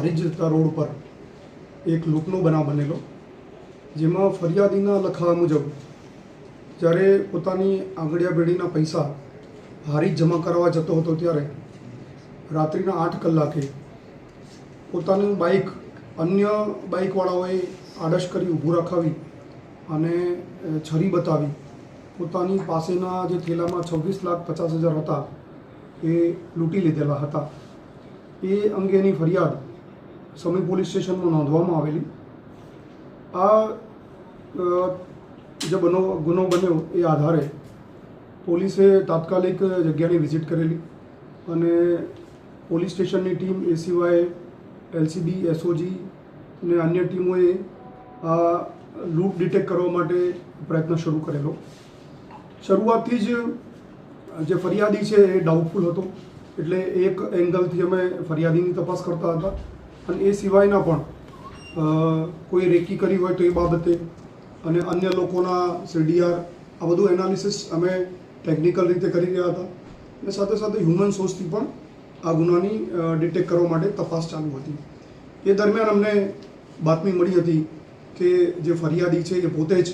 હારીજ જતા રોડ પર એક લૂંટનો બનાવ બનેલો, જેમાં ફરિયાદીના લખાવા મુજબ, જ્યારે પોતાની આંગળીયા બેડીના પૈસા હારી જમા કરવા જતો હતો ત્યારે રાત્રિના આઠ કલાકે પોતાનું બાઇક અન્ય બાઇકવાળાઓએ આડશ કરી ઊભું રખાવી અને છરી બતાવી પોતાની પાસેના જે થેલામાં છવ્વીસ લાખ પચાસ હજાર હતા એ લૂંટી લીધેલા હતા. એ અંગેની ફરિયાદ સમી પોલીસ સ્ટેશનમાં નોંધવામાં આવેલી. આ જે બનો, ગુનો બન્યો એ આધારે પોલીસે તાત્કાલિક જગ્યાની વિઝિટ કરેલી અને પોલીસ સ્ટેશનની ટીમ એ સિવાય એલસીબી, એસઓજી ને અન્ય ટીમોએ આ લૂંટ ડિટેક્ટ કરવા માટે પ્રયત્ન શરૂ કરેલો. શરૂઆતથી જ જે ફરિયાદી છે એ ડાઉટફુલ હતો. એટલે એક એંગલથી અમે ફરિયાદીની તપાસ કરતા હતા. અને એ સિવાયના પણ કોઈ રેકી કરી હોય તો એ બાબતે અને અન્ય લોકોના સીડીઆર, આ બધું એનાલિસિસ અમે ટેકનિકલ રીતે કરી રહ્યા હતા. અને સાથે સાથે હ્યુમન સોર્સથી પણ આ ગુનાની ડિટેક્ટ કરવા માટે તપાસ ચાલુ હતી. એ દરમિયાન અમને બાતમી મળી હતી કે જે ફરિયાદી છે એ પોતે જ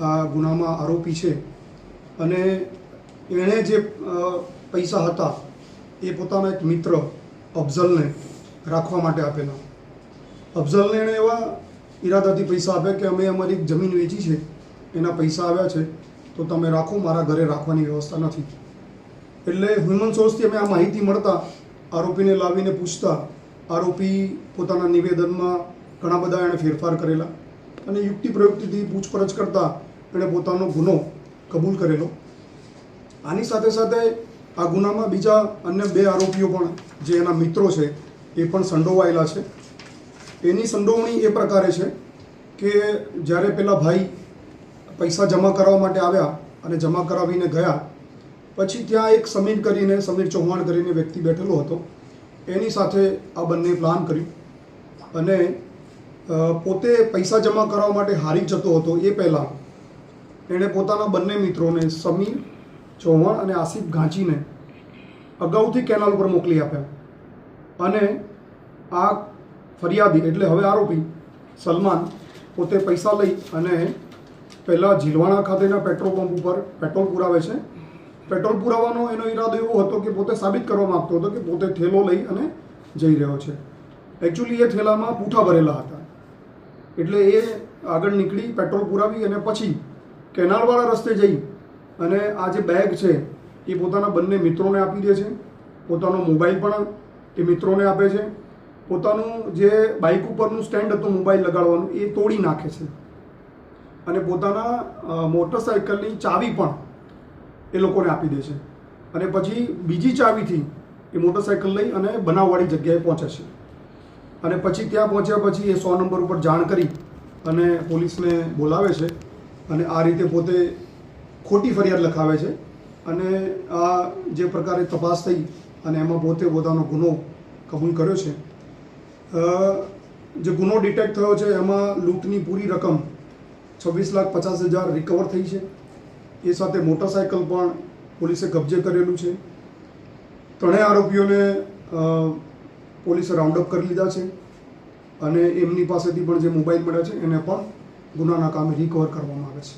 આ ગુનામાં આરોપી છે. અને એણે જે પૈસા હતા એ પોતાના એક મિત્ર અફઝલને રાખવા માટે આપેલો અફઝલને એણે એવા ઈરાદાથી પૈસા આપ્યા કે અમે અમારી જમીન વેચી છે, એના પૈસા આવ્યા છે, તો તમે રાખો, મારા ઘરે રાખવાની વ્યવસ્થા નથી. એટલે હ્યુમન સોર્સથી અમે આ માહિતી મળતા, આરોપીને લાવીને પૂછતા, આરોપી પોતાના નિવેદનમાં ઘણા બધા એણે ફેરફાર કરેલા અને યુક્તિ પ્રયુક્તિથી પૂછપરછ કરતા એણે પોતાનો ગુનો કબૂલ કરેલો. આની સાથે સાથે આ ગુનામાં બીજા અન્ય બે આરોપીઓ પણ, જે એના મિત્રો છે એ પણ સંડોવાયેલા છે. એની સંડોવણી એ પ્રકારે છે કે જ્યારે પેલા ભાઈ પૈસા જમા કરાવવા માટે આવ્યા અને જમા કરાવીને ગયા, પછી ત્યાં એક સમીર કરીને, સમીર ચૌહાણ કરીને વ્યક્તિ બેઠેલો હતો. એની સાથે આ બંને પ્લાન કર્યું અને પોતે પૈસા જમા કરાવવા માટે હારી જતો હતો એ પહેલાં. એણે પોતાના બંને મિત્રોને સમીર ચૌહાણ અને આસિફ ઘાંચીને અગાઉથી કેનાલ ઉપર મોકલી આપ્યા. અને આ ફરિયાદી, એટલે હવે આરોપી સલમાન, પોતે પૈસા લઈ અને પહેલાં ઝીલવાણા ખાતેના પેટ્રોલ પંપ ઉપર પેટ્રોલ પુરાવે છે. પેટ્રોલ પુરાવાનો એનો ઈરાદો એવો હતો કે પોતે સાબિત કરવા માગતો હતો કે પોતે થેલો લઈ અને જઈ રહ્યો છે. એકચ્યુઅલી એ થેલામાં પૂઠા ભરેલા હતા. એટલે એ આગળ નીકળી પેટ્રોલ પુરાવી અને પછી કેનાલવાળા રસ્તે જઈ અને આ જે બેગ છે એ પોતાના બંને મિત્રોને આપી દે છે. પોતાનો મોબાઈલ પણ એ મિત્રોને આપે છે. પોતાનું જે બાઇક ઉપરનું સ્ટેન્ડ હતું મોબાઈલ લગાડવાનું, એ તોડી નાખે છે. અને પોતાના મોટરસાયકલની ચાવી પણ એ લોકોને આપી દે છે. અને પછી બીજી ચાવીથી એ મોટરસાઇકલ લઈ અને બનાવવાળી જગ્યાએ પહોંચે છે. અને પછી ત્યાં પહોંચ્યા પછી એ સો નંબર ઉપર જાણ કરી અને પોલીસને બોલાવે છે અને આ રીતે પોતે ખોટી ફરિયાદ લખાવે છે. અને આ જે પ્રકારે તપાસ થઈ અને એમાં પોતે પોતાનો ગુનો કબૂલ કર્યો છે. જે ગુનો ડિટેક્ટ થયો છે, એમાં લૂંટની પૂરી રકમ છવ્વીસ લાખ પચાસ હજાર રિકવર થઈ છે. એ સાથે મોટરસાયકલ પણ પોલીસે કબજે કરેલું છે. ત્રણેય આરોપીઓને પોલીસે રાઉન્ડ અપ કરી લીધા છે. અને એમની પાસેથી પણ જે મોબાઈલ મળ્યા છે, એને પણ ગુનાના કામે રિકવર કરવામાં આવે છે.